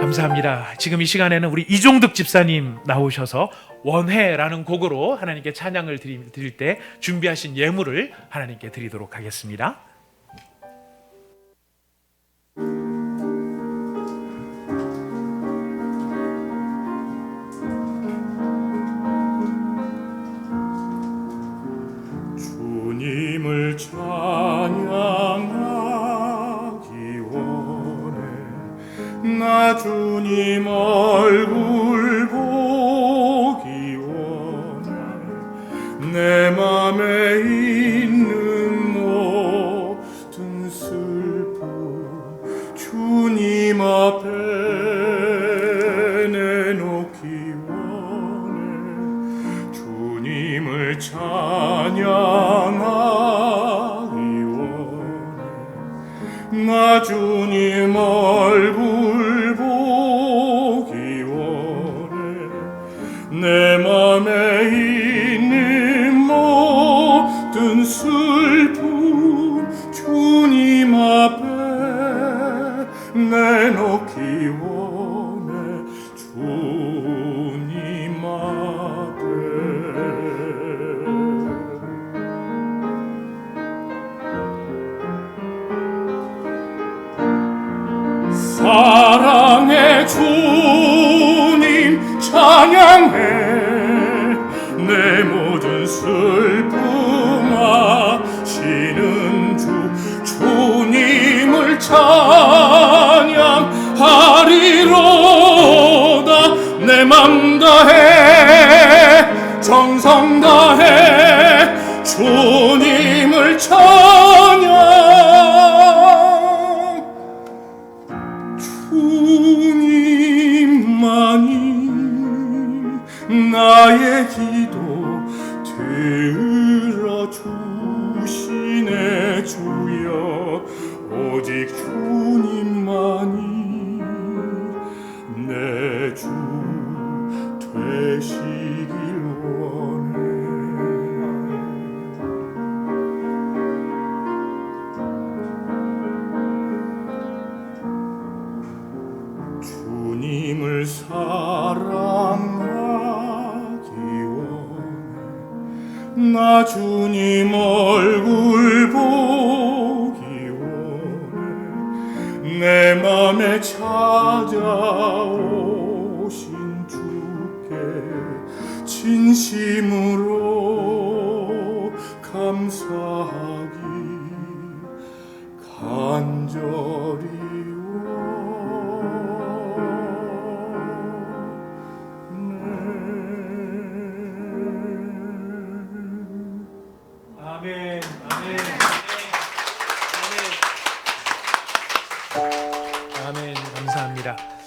감사합니다. 지금 이 시간에는 우리 이종득 집사님 나오셔서 원회라는 곡으로 하나님께 찬양을 드릴 때 준비하신 예물을 하나님께 드리도록 하겠습니다. 주님 얼굴 보기 원해 내 맘에 있는 모든 슬픔 주님 앞에 내놓기 원해. 주님을 찬양하기 원해. 나 주님 얼굴 내 맘에 있는 모든 슬픔 주님 앞에 내놓기 원해. 주님 앞에. 사랑의 주님 찬양해 내 모든 슬픔 아시는 주 주님을 찬양하리로다. 내 맘 다해 정성 다해 주님을 찬양 나의 기도 들어주시네 주여. 오직 주님만이 내 주 되시길 나 주님 얼굴 보기 원해. 내 맘에 찾아오신 주께 진심으로 감사하기 간절히 감사합니다.